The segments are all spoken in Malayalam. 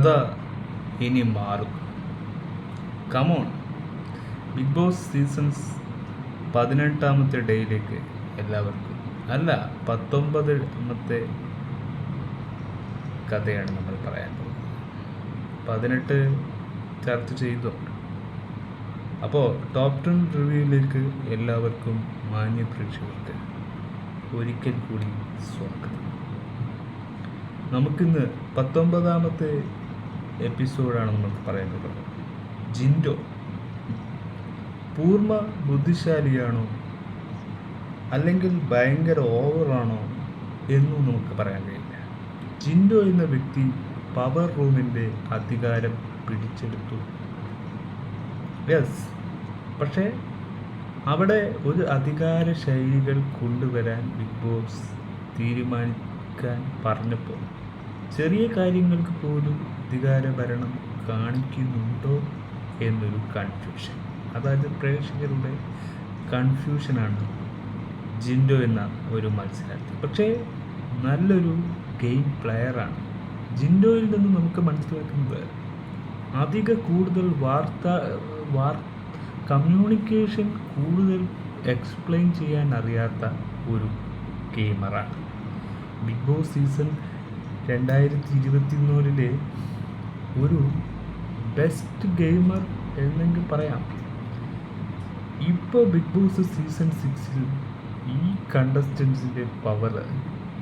കഥ ഇനി മാറും. കമോൺ ബിഗ് ബോസ് സീസൺസ് പതിനെട്ടാമത്തെ ഡേയിലേക്ക് എല്ലാവർക്കും. അല്ല പത്തൊമ്പതാമത്തെ കഥയാണ് നമ്മൾ പറയാൻ പോകുന്നത്. പതിനെട്ട് ചർച്ച ചെയ്തു അപ്പോൾ ടോപ്പ് ടെൻ റിവ്യൂയിലേക്ക് എല്ലാവർക്കും മാന്യ പ്രേക്ഷകർക്ക് ഒരിക്കൽ കൂടി സ്വാഗതം. നമുക്കിന്ന് പത്തൊമ്പതാമത്തെ എപ്പിസോഡാണ് നമ്മൾക്ക് പറയാനുള്ളത് ജിൻഡോ. പൂർണ ബുദ്ധിശാലിയാണോ? അല്ലെങ്കിൽ ഭയങ്കര ഓവറാണോ എന്നും നമുക്ക് പറയാൻ കഴിയില്ല. ജിൻഡോ എന്ന വ്യക്തി പവർ റൂമിന്റെ അധികാരം പിടിച്ചെടുത്തു. യെസ്. പക്ഷേ അവിടെ ഒരു അധികാര ശൈലികൾ കൊണ്ടുവരാൻ ബിഗ് ബോസ് തീരുമാനിക്കാൻ പറഞ്ഞപ്പോൾ ചെറിയ കാര്യങ്ങൾക്ക് പോലും അധികാര ഭരണം കാണിക്കുന്നുണ്ടോ എന്നൊരു കൺഫ്യൂഷൻ അതായത് പ്രേക്ഷകരുടെ കൺഫ്യൂഷനാണ് ജിൻഡോ എന്ന ഒരു മത്സരാർത്ഥി. പക്ഷേ നല്ലൊരു ഗെയിം പ്ലെയറാണ് ജിൻഡോയിൽ നിന്ന് നമുക്ക് മനസ്സിലാക്കുന്നത് അധിക കൂടുതൽ വാർത്ത വാർ കമ്മ്യൂണിക്കേഷൻ കൂടുതൽ എക്സ്പ്ലെയിൻ ചെയ്യാൻ അറിയാത്ത ഒരു ഗെയിമറാണ് ബിഗ് ബോസ് സീസൺ രണ്ടായിരത്തി ഇരുപത്തിനാലിലെ ഒരു ബെസ്റ്റ് ഗെയിമർ എന്നെങ്കിൽ പറയാം. ഇപ്പോൾ ബിഗ് ബോസ് സീസൺ സിക്സിൽ ഈ കണ്ടസ്റ്റൻസിന്റെ പവർ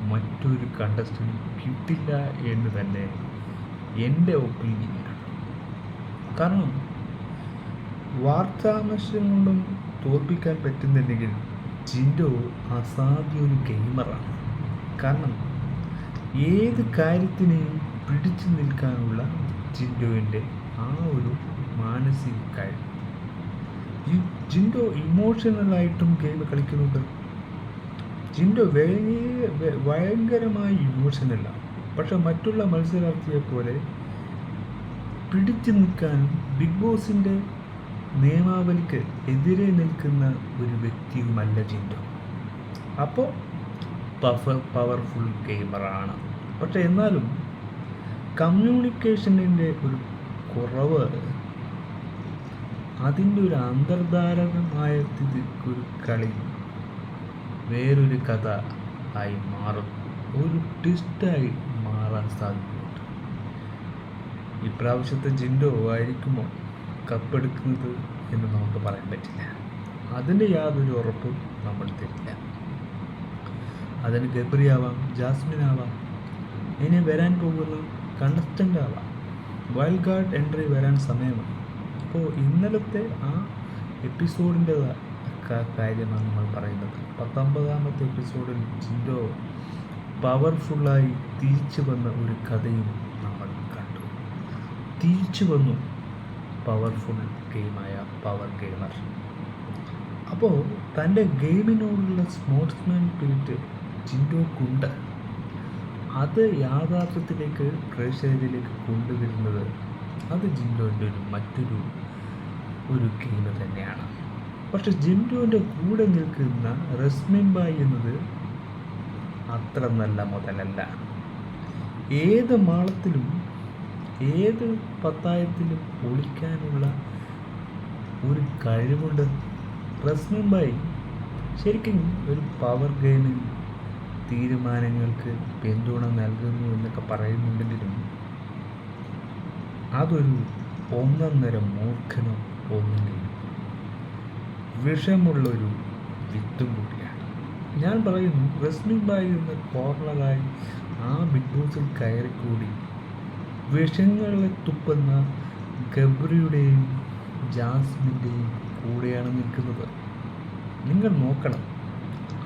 മറ്റൊരു കണ്ടസ്റ്റന്റ് കിട്ടില്ല എന്ന് തന്നെ എന്റെ ഒപ്പീനിയനാണ് കാരണം വാർത്താമശം കൊണ്ടും തോൽപ്പിക്കാൻ പറ്റുന്നില്ലെങ്കിൽ ജിൻഡോ അസാധ്യ ഒരു ഗെയിമറാണ് കാരണം ഏത് കാര്യത്തിനെയും പിടിച്ചു നിൽക്കാനുള്ള ജിൻഡോവിന്റെ ആ ഒരു മാനസിക കഴിവ് ഈ ജിൻഡോ ഇമോഷണലായിട്ടും ഗെയിം കളിക്കുന്നുണ്ട്. ജിൻഡോ ഭയങ്കരമായി ഇമോഷണലാണ് പക്ഷെ മറ്റുള്ള മത്സരാർത്ഥിയെ പോലെ പിടിച്ചു നിൽക്കാനും ബിഗ് ബോസിന്റെ നിയമാവലിക്ക് എതിരെ നിൽക്കുന്ന ഒരു വ്യക്തിയുമല്ല ജിൻഡോ. അപ്പോൾ പവർ പവർഫുൾ ഗെയിമറാണ് പക്ഷെ എന്നാലും കമ്മ്യൂണിക്കേഷനിന്റെ ഒരു കുറവ്. അതിന്റെ ഒരു അന്തർധാരകമായ ഒരു കളി. വേറൊരു കഥ ആയി മാറും. ഒരു ട്വിസ്റ്റായി മാറാൻ സാധ്യതയുണ്ട്. ഇപ്രാവശ്യത്തെ ജിൻഡോ ആയിരിക്കുമോ കപ്പെടുക്കുന്നത് എന്ന് നമുക്ക് പറയാൻ പറ്റില്ല. അതിന്റെ യാതൊരു ഉറപ്പും നമ്മൾ തരില്ല. അതിന് ഗബ്രിയാവാം ജാസ്മിൻ ആവാം ഇനി വരാൻ പോകുന്ന കണ്ടസ്റ്റന്റ് ആളാണ് വൈൽഡ് കാർഡ് എൻട്രി വരാൻ സമയമാണ് അപ്പോൾ ഇന്നലത്തെ ആ എപ്പിസോഡിന്റെ കാര്യമാണ് നമ്മൾ പറയുന്നത്. പത്തൊമ്പതാമത്തെ എപ്പിസോഡിൽ ജിൻഡോ പവർഫുള്ളായി തിരിച്ചു വന്ന ഒരു കഥയും നമ്മൾ കണ്ടു. തിരിച്ചു വന്നു പവർഫുൾ ഗെയിമായ പവർ ഗെയിമർ അപ്പോൾ തന്റെ ഗെയിമിനോടുള്ള സ്പോർട്സ്മാൻ സ്പിരിറ്റ് ജിൻഡോക്കുണ്ട്. അത് യാഥാർത്ഥ്യത്തിലേക്ക് പ്രേക്ഷകരിലേക്ക് കൊണ്ടുവരുന്നത് അത് ജിൻഡോന്റെ ഒരു മറ്റൊരു ഒരു ഗെയിം തന്നെയാണ്. പക്ഷെ ജിൻഡോന്റെ കൂടെ നിൽക്കുന്ന റസ്മിൻ ബായ് എന്നത് അത്ര നല്ല മുതലല്ല. ഏത് മാളത്തിലും ഏത് പത്തായത്തിലും ഒളിക്കാനുള്ള ഒരു കഴിവുണ്ട് റസ്മിൻ ബായ് ശരിക്കും ഒരു പവർ ഗെയിമിൽ തീരുമാനങ്ങൾക്ക് പിന്തുണ നൽകുന്നു എന്നൊക്കെ പറയുന്നുണ്ടെങ്കിലും അതൊരു ഒന്നൊന്നര മൂർഖനോ ഒന്നിനും വിഷമുള്ളൊരു വിത്തും കൂടിയാണ്. ഞാൻ പറയുന്നു റസ്മിൻ ബായി എന്ന കോർണറായി ആ ബിഗ് ബോസിൽ കയറിക്കൂടി. വിഷങ്ങളെ തുപ്പുന്ന ഗബ്രിയുടെയും ജാസ്മിന്റെയും കൂടെയാണ് നിൽക്കുന്നത്. നിങ്ങൾ നോക്കണം.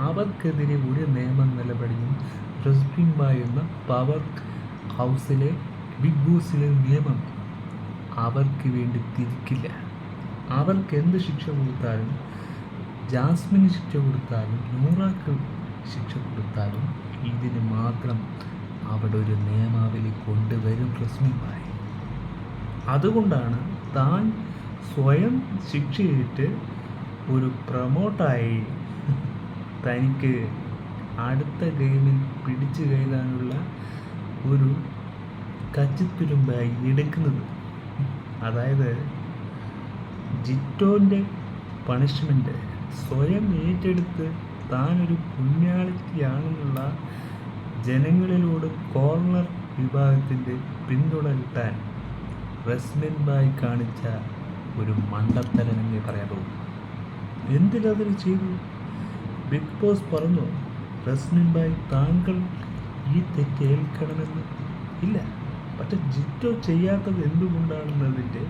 അവർക്കെതിരെ ഒരു നിയമ നടപടിയും റസ്മിൻ ബായ് എന്ന പവർ ഹൗസിലെ ബിഗ് ബോസിലെ നിയമം അവർക്ക് വേണ്ടി തിരിക്കില്ല. അവർക്ക് എന്ത് ശിക്ഷ കൊടുത്താലും ജാസ്മിന് ശിക്ഷ കൊടുത്താലും നൂറാക്ക് ശിക്ഷ കൊടുത്താലും ഇതിന് മാത്രം അവിടെ ഒരു നിയമാവലി കൊണ്ടുവരും റസ്മിൻ ബായ്. അതുകൊണ്ടാണ് താൻ സ്വയം ശിക്ഷയിട്ട് ഒരു പ്രൊമോട്ടായി തനിക്ക് അടുത്ത ഗെയിമിൽ പിടിച്ചു കയറാനുള്ള ഒരു കച്ചിത്തുരുമ്പായി എടുക്കുന്നത്. അതായത് ജിറ്റോന്റെ പണിഷ്മെന്റ് സ്വയം ഏറ്റെടുത്ത് താനൊരു പുണ്യാളിത്തിയാണെന്നുള്ള ജനങ്ങളിലൂടെ കോർണർ വിഭാഗത്തിന്റെ പിന്തുണ കിട്ടാൻ റസ്മിൻ ബായ് കാണിച്ച ഒരു മണ്ടത്തരനെന്നേ പറയാൻ പോകും എന്തിനതിന് ചെയ്തു? ബിഗ് ബോസ് പറഞ്ഞു റസ്മിൻ ബായ് താങ്കൾ ഈ തെറ്റ് ഏൽക്കണമെന്ന്. ഇല്ല പക്ഷെ ജിറ്റോ ചെയ്യാത്തത് എന്തുകൊണ്ടാണെന്നതിന്റെ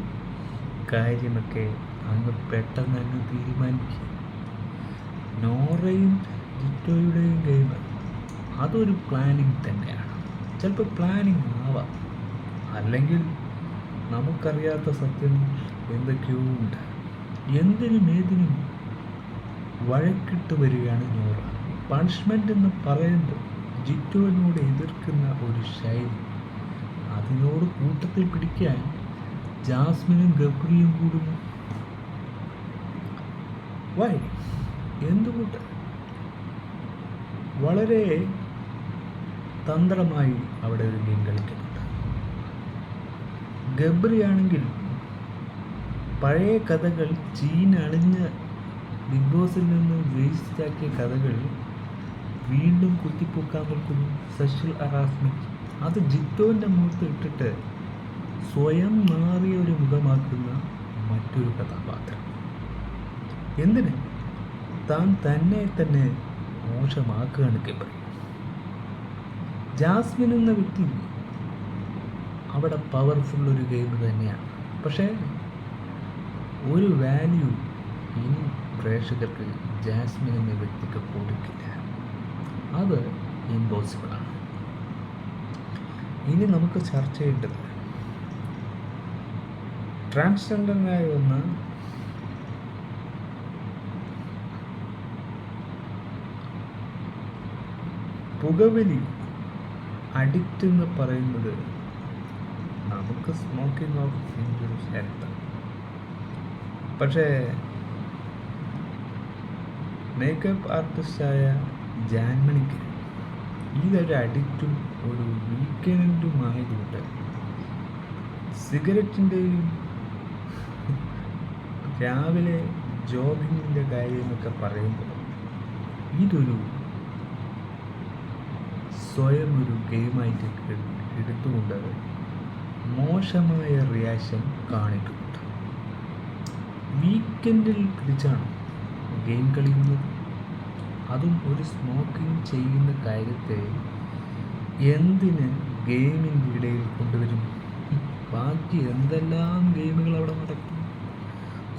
കാര്യമൊക്കെ അങ്ങ് പെട്ടെന്ന് അങ്ങ് തീരുമാനിക്കുക നോറയും ജിറ്റോയുടെയും ഗെയിം അതൊരു പ്ലാനിങ് തന്നെയാണ്. ചിലപ്പോൾ പ്ലാനിങ് ആവാം. അല്ലെങ്കിൽ നമുക്കറിയാത്ത സത്യം എന്തൊക്കെയോ ഉണ്ട്. എന്തിനും ഏതിനും വഴക്കിട്ട് വരികയാണ് നൂറ. പണിഷ്മെന്റ് എന്ന് പറയുമ്പോൾ ജിറ്റുവിനോട് എതിർക്കുന്ന ഒരു ശൈലി. അതിനോട് കൂട്ടത്തിൽ പിടിക്കാൻ ജാസ്മിനും ഗബ്രിയും കൂടുന്നു. വൈ എന്തുകൊണ്ട് വളരെ തന്ത്രമായി അവിടെ ഒരു ഗെയിം കളിക്കുന്നുണ്ട്. ഗബ്രിയാണെങ്കിൽ പഴയ കഥകൾ ചീനണിഞ്ഞ് ബിഗ് ബോസിൽ നിന്ന് വേസ്റ്റാക്കിയ കഥകൾ വീണ്ടും കുത്തിപ്പൊക്കാൻ നിൽക്കുന്നു സെക്ഷൽ ഹറാസ്മെന്റ് അത് ജിത്തോന്റെ മുഖത്ത് ഇട്ടിട്ട് സ്വയം മാറിയ ഒരു മുഖമാക്കുന്ന മറ്റൊരു കഥാപാത്രം. എന്തിന്? താൻ തന്നെ തന്നെ മോശമാക്കുകയാണ് ഗബ്രി. ജാസ്മിൻ എന്ന വ്യക്തി അവിടെ പവർഫുൾ ഒരു ഗെയിം തന്നെയാണ്. പക്ഷേ ഒരു വാല്യൂ ഇനി പ്രേക്ഷകർക്ക് ജാസ്മിൻ എന്ന വ്യക്തിക്ക് കൊടുക്കില്ല. അത് ഇമ്പോസിബിളാണ് ഇനി നമുക്ക് ചർച്ച ചെയ്യേണ്ടത് ട്രാൻസ്ജെൻഡറിനായി ഒന്ന് പുകവലി അഡിക്റ്റ് എന്ന് പറയുന്നത് നമുക്ക് സ്മോക്കിംഗ് ഓഫ് ഇൻഡ്യൂസ് ഹെൽത്ത് പക്ഷേ മേക്കപ്പ് ആർട്ടിസ്റ്റായ ജാൻമണിക്ക് ഇതൊരു അഡിക്റ്റും ഒരു വീക്കെൻഡുമായതുകൊണ്ട് സിഗരറ്റിന്റെയും രാവിലെ ജോഗിങ്ങിന്റെ കാര്യമൊക്കെ പറയുമ്പോൾ ഇതൊരു സ്വയം ഒരു ഗെയിമായിട്ട് എടുത്തുകൊണ്ട് മോശമായ റിയാക്ഷൻ കാണിക്കുന്നുണ്ട്. വീക്കെൻഡിൽ പിടിച്ചാണ് ഗെയിം കളിക്കുന്നത് അതും ഒരു സ്മോക്കിംഗ് ചെയ്യുന്ന കാര്യത്തെ എന്തിന് ഗെയിമിന്റെ ഇടയിൽ കൊണ്ടുവരും? ബാക്കി എന്തെല്ലാം ഗെയിമുകൾ അവിടെ നടക്കും?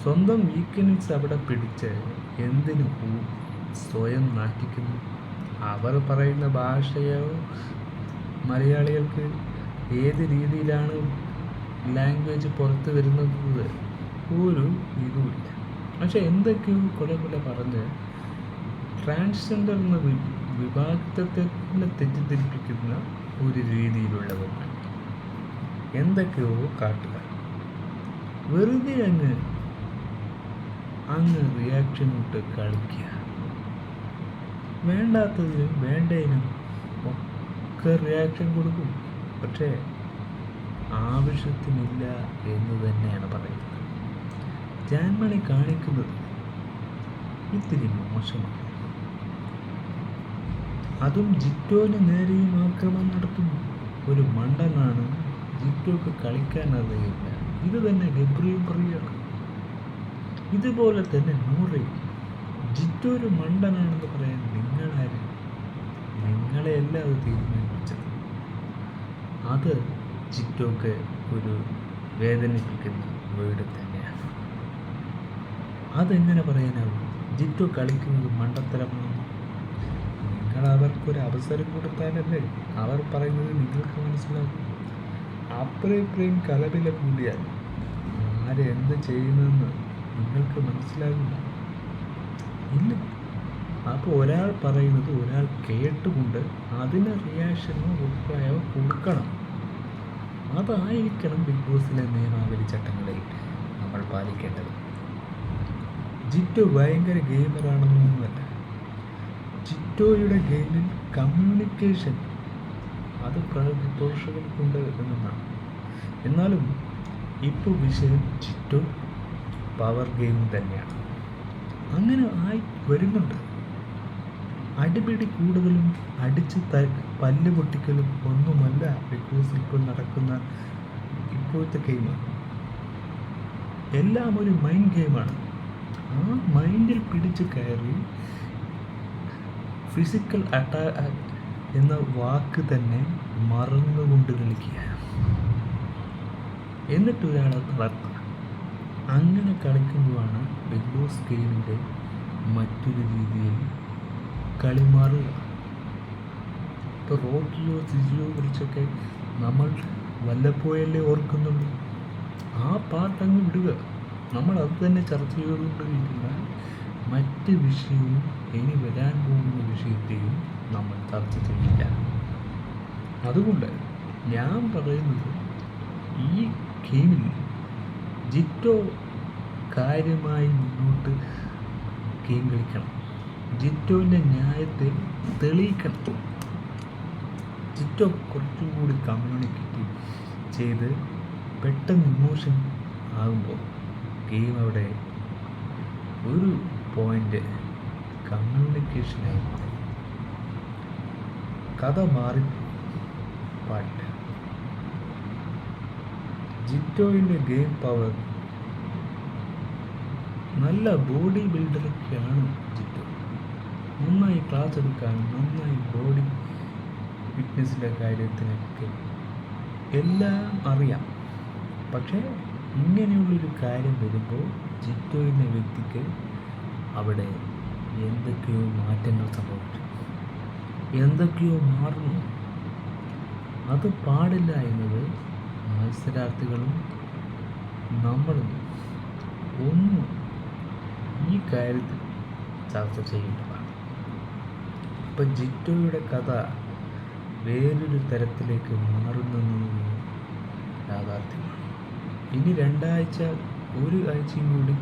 സ്വന്തം വീക്കെൻഡ്സ് അവിടെ പിടിച്ച് എന്തിനു സ്വയം നാട്ടിക്കുന്നു അവർ പറയുന്ന ഭാഷയോ മലയാളികൾക്ക് ഏത് രീതിയിലാണ് ലാംഗ്വേജ് പുറത്ത് വരുന്നത്? ഒരു ഇതുമില്ല പക്ഷെ എന്തൊക്കെയോ കുറെ കുറെ പറഞ്ഞ് ട്രാൻസ്ജെൻഡർ എന്ന വിഭാഗത്തെ തെറ്റിദ്ധരിപ്പിക്കുന്ന ഒരു രീതിയിലുള്ളവരാണ് എന്തൊക്കെയോ കാട്ടുക വെറുതെ അങ്ങ് അങ്ങ് റിയാക്ഷൻ ഇട്ട് കളിക്കുക. വേണ്ടാത്തതിനും വേണ്ടതിനും ഒക്കെ റിയാക്ഷൻ കൊടുക്കും. പക്ഷേ ആവശ്യത്തിനില്ല എന്ന് തന്നെയാണ് പറയുന്നത്. ജാൻമണി കാണിക്കുന്നത് ഇത്തിരി മോശമാണ്. അതും ജിറ്റോന് നേരെയും ആക്രമണം നടത്തുന്നു. ഒരു മണ്ടനാണ് ജിറ്റോക്ക് കളിക്കാൻ അറിയില്ല. ഇത് തന്നെ ഗബ്രിയും പറയുകയാണ് ഇതുപോലെ തന്നെ നൂറയും. ജിറ്റോ മണ്ടനാണെന്ന് പറയാൻ നിങ്ങളാര്? നിങ്ങളെയല്ല അത് തീരുമാനിച്ചത്. അത് ജിറ്റോക്ക് ഒരു വേദനിപ്പിക്കുന്ന വീട് തന്നെയാണ്. അതെങ്ങനെ പറയാനാവും? ജിറ്റു കളിക്കുന്നത് മണ്ടത്തരമാണ്? നിങ്ങൾ അവർക്കൊരു അവസരം കൊടുത്താലല്ലേ അവർ പറയുന്നത് നിങ്ങൾക്ക് മനസ്സിലാകും അപ്പുറം ഇപ്പുറയും കലവില കൂടിയാൽ ആരെന്ത് ചെയ്യുന്നതെന്ന് നിങ്ങൾക്ക് മനസ്സിലാകില്ല ഇല്ല. അപ്പോൾ ഒരാൾ പറയുന്നത് ഒരാൾ കേട്ടുകൊണ്ട് അതിന് റിയാക്ഷനോ അഭിപ്രായമോ കൊടുക്കണം. അതായിരിക്കണം ബിഗ് ബോസിലെ നിയമാവലി ചട്ടങ്ങളിൽ നമ്മൾ പാലിക്കേണ്ടത്. ജിറ്റോ ഭയങ്കര ഗെയിമറാണെന്നൊന്നുമല്ല ജിറ്റോയുടെ ഗെയിമിൽ കമ്മ്യൂണിക്കേഷൻ അത് പ്രേക്ഷകർക്കുണ്ട് എന്നതാണ് എന്നാലും ഇപ്പോൾ വിഷയം ജിറ്റോ പവർ ഗെയിം തന്നെയാണ്. അങ്ങനെ ആയി വരുന്നുണ്ട്. അടിപിടി കൂടുതലും അടിച്ച് ത പല്ല് പൊട്ടിക്കലും ഒന്നുമല്ല ബിഗ് ബോസ് ഇപ്പോൾ നടക്കുന്ന ഇപ്പോഴത്തെ ഗെയിമാണ് എല്ലാം ഒരു മൈൻഡ് ഗെയിമാണ് ആ മൈൻഡിൽ പിടിച്ച് കയറി ഫിസിക്കൽ അറ്റാ എന്ന വാക്ക് തന്നെ മറന്നുകൊണ്ട് കളിക്കുക എന്നിട്ട് ഒരാളെ തളർത്തുക അങ്ങനെ കളിക്കുമ്പോഴാണ് ബിഗ് ബോസ് ഗെയിമിന്റെ മറ്റൊരു രീതിയിൽ കളി മാറുക. ഇപ്പോൾ റോട്ടിലോ സിജിയോ കുറിച്ചൊക്കെ നമ്മൾ വല്ലപ്പോഴല്ലേ ഓർക്കുന്നുള്ളൂ. ആ പാട്ടങ്ങ് വിടുക. നമ്മൾ അത് തന്നെ ചർച്ച ചെയ്തുകൊണ്ടിരിക്കുന്ന മറ്റ് വിഷയവും ഇനി വരാൻ പോകുന്ന വിഷയത്തെയും നമ്മൾ ചർച്ച ചെയ്യില്ല. അതുകൊണ്ട് ഞാൻ പറയുന്നത് ഈ ഗെയിമിൽ ജിറ്റോ കാര്യമായി മുന്നോട്ട് ഗെയിം കളിക്കണം. ജിറ്റോവിന്റെ ന്യായത്തെ തെളിയിക്കണം. ജിറ്റോ കുറച്ചും കൂടി കമ്മ്യൂണിക്കേറ്റ് ചെയ്ത് പെട്ടെന്ന് ഇമോഷൻ ആകുമ്പോൾ ഗെയിം അവിടെ ഒരു പോയിന്റ് കമ്മ്യൂണിക്കേഷനായി കഥ മാറി. പാട്ട് ജിറ്റോയിന്റെ ഗെയിം പവർ നല്ല ബോഡി ബിൽഡറൊക്കെയാണ് ജിറ്റോ. നന്നായി ക്ലാസ് എടുക്കാനും നന്നായി ബോഡി ഫിറ്റ്നസിന്റെ കാര്യത്തിനൊക്കെ എല്ലാം അറിയാം. പക്ഷേ ഇങ്ങനെയുള്ളൊരു കാര്യം വരുമ്പോൾ ജിറ്റോ എന്ന വ്യക്തിക്ക് അവിടെ എന്തൊക്കെയോ മാറ്റങ്ങൾ സംഭവിച്ചു എന്തൊക്കെയോ മാറുന്നു. അത് പാടില്ല എന്നത് മത്സരാർത്ഥികളും നമ്മളും ഒന്നും ഈ കാര്യത്തിൽ ചർച്ച ചെയ്യേണ്ടതാണ്. അപ്പം ജിറ്റോയുടെ കഥ വേറൊരു തരത്തിലേക്ക് മാറുന്നെന്നത് യാഥാർത്ഥ്യമാണ്. ഇനി രണ്ടാഴ്ച ഒരു ആഴ്ചയും കൂടി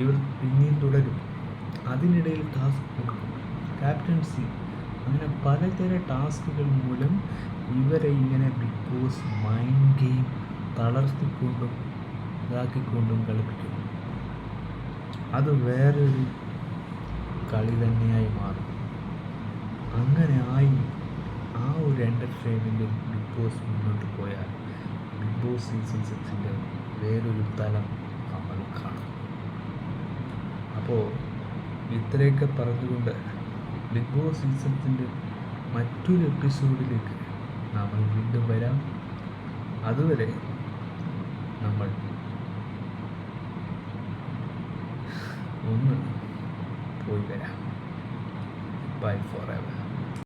ഇവർ പിന്നെയും തുടരും. അതിനിടയിൽ ടാസ്ക് ക്യാപ്റ്റൻസി അങ്ങനെ പലതര ടാസ്കുകൾ മൂലം ഇവരെ ഇങ്ങനെ ബിഗ് ബോസ് മൈൻഡ് ഗെയിം തളർത്തിക്കൊണ്ടും ഇതാക്കിക്കൊണ്ടും കളിപ്പിക്കും. അത് വേറൊരു കളി തന്നെയായി മാറും. അങ്ങനെ ആയി ആ ഒരു എന്റർടൈൻമെന്റിൽ ബിഗ് ബോസ് മുന്നോട്ട് പോയാൽ ബിഗ് ബോസ് സീസൺ സിക്സിന്റെ വേറൊരു തലം നമ്മൾ കാണും. അപ്പോൾ ഇത്രയൊക്കെ പറഞ്ഞുകൊണ്ട് ബിഗ് ബോസ് സീസൺസിന്റെ മറ്റൊരു എപ്പിസോഡിലേക്ക് നമ്മൾ വീണ്ടും വരാം. അതുവരെ നമ്മൾ ഒന്ന് പോയി വരാം. By for ever